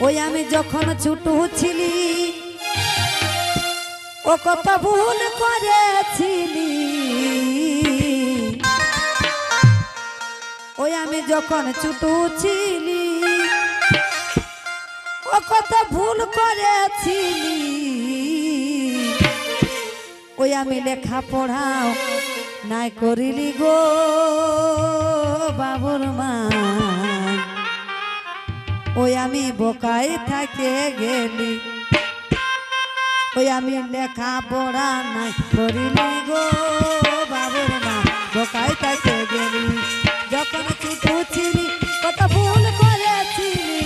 ওই আমি যখন ছোট ছিলি, ও কত ভুল করেছিলি। ওই আমি যখন ছোট ছিলি, ও কত ভুল করেছিলি। ওই আমি লেখা পড়াও নাই করিলি গো, বাবুর মা। ওই আমি বোকাই থাকে গেলি। ওই আমি লেখা পড়া নাই করিনি গো বাবুর মা বোকাই থাকে গেলি। যখন কি ছিলি, কত ভুল করেছিলি।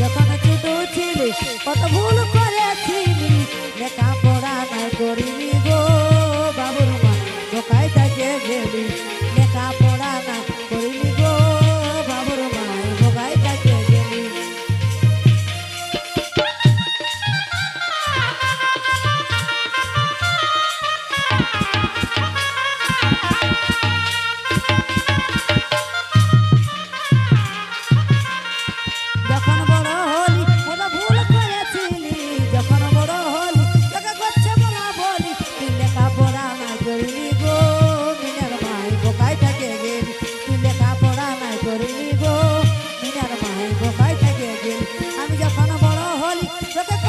যখন কি ছিলি, কত ভুল করেছিলি। লেখা পড়া নাই করিনি গো বাবুর মা বোকাই থাকে গেলি। Look at